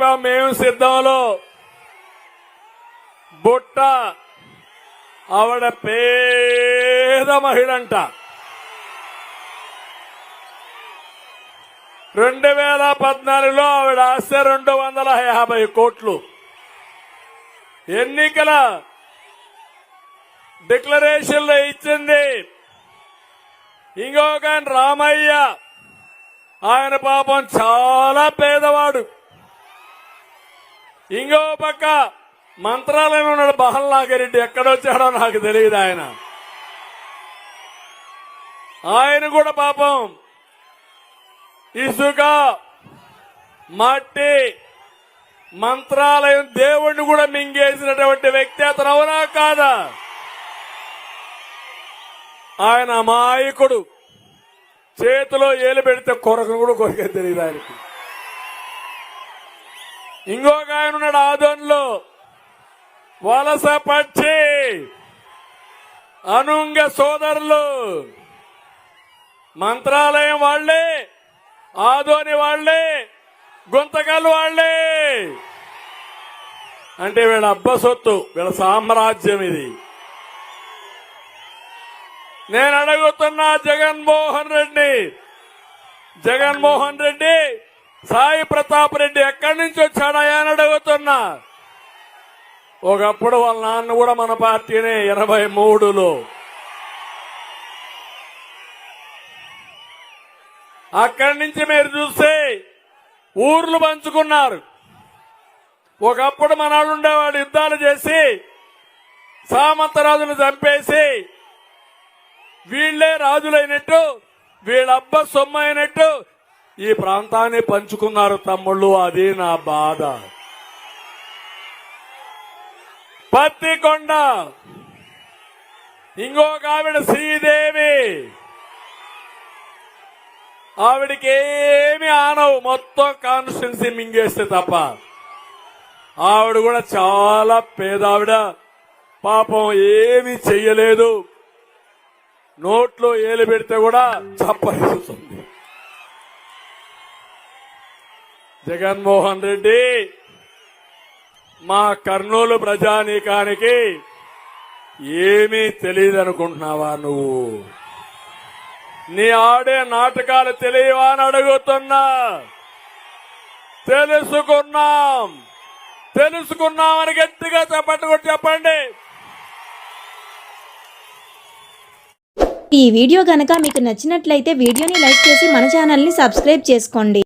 చెప్పాం మేము సిద్ధంలో. బుట్ట ఆవిడ పేద మహిళంట. రెండు వేల పద్నాలుగులో ఆవిడ ఆస్తి రెండు వందల యాభై కోట్లు. ఎన్నికల డిక్లరేషన్లో ఇచ్చింది ఇంకొక రామయ్య. ఆయన పాపం చాలా పేదవాడు. ఇంకో పక్క మంత్రాలయం ఉన్నాడు బహల్నాగిరెడ్డి ఎక్కడొచ్చాడో నాకు తెలియదు ఆయన. ఆయన కూడా పాపం. ఇసుక మట్టి మంత్రాలయం దేవుణ్ణి కూడా మింగేసినటువంటి వ్యక్తి అతను అవునా కాదా? ఆయన అమాయకుడు. చేతిలో ఏలు పెడితే కొరకను కూడా కొరికే తెలియదు ఆయనకి. ఇంకొక ఆయన ఉన్నాడు ఆదోన్లో. వలస పచ్చి అనుంగ సోదరులు. మంత్రాలయం వాళ్ళే ఆదోని వాళ్ళే గుంతకల్ వాళ్ళే. అంటే వీళ్ళ అబ్బ సొత్తు వీళ్ళ సామ్రాజ్యం ఇది. నేను అడుగుతున్నా జగన్మోహన్ రెడ్డి జగన్మోహన్ రెడ్డి సాయి ప్రతాప్ రెడ్డి ఎక్కడి నుంచి వచ్చాడయా అని అడుగుతున్నా. ఒకప్పుడు వాళ్ళ నాన్న కూడా మన పార్టీనే ఎనభై మూడులో. అక్కడి నుంచి మీరు చూస్తే ఊర్లు పంచుకున్నారు. ఒకప్పుడు మన వాళ్ళు ఉండేవాడు యుద్ధాలు చేసి సామంతరాజును చంపేసి వీళ్ళే రాజులైనట్టు వీళ్ళబ్బ సొమ్ము అయినట్టు ఈ ప్రాంతాన్ని పంచుకున్నారు తమ్ముళ్ళు అది నా బాధ. పత్తికొండ ఇంకొక ఆవిడ శ్రీదేవి. ఆవిడకి ఏమి ఆనవు మొత్తం కాన్స్టిట్యున్సీ మింగేస్తే తప్ప. ఆవిడ కూడా చాలా పేదావిడ. పాపం ఏమీ చెయ్యలేదు. నోట్లో ఏలు పెడితే కూడా చప్పరిస్తుంది జగన్మోహన్ రెడ్డి మా కర్నూలు ప్రజానీకానికి ఏమీ తెలియదు అనుకుంటున్నావా నువ్వు? నీ ఆడే నాటకాలు తెలియవా అని అడుగుతున్నా. తెలుసుకున్నాం. తెలుసుకున్నామని గట్టిగా చెప్పట్టుకుని చెప్పండి. ఈ వీడియో గనక మీకు నచ్చినట్లయితే వీడియోని లైక్ చేసి మన ఛానల్ని సబ్స్క్రైబ్ చేసుకోండి.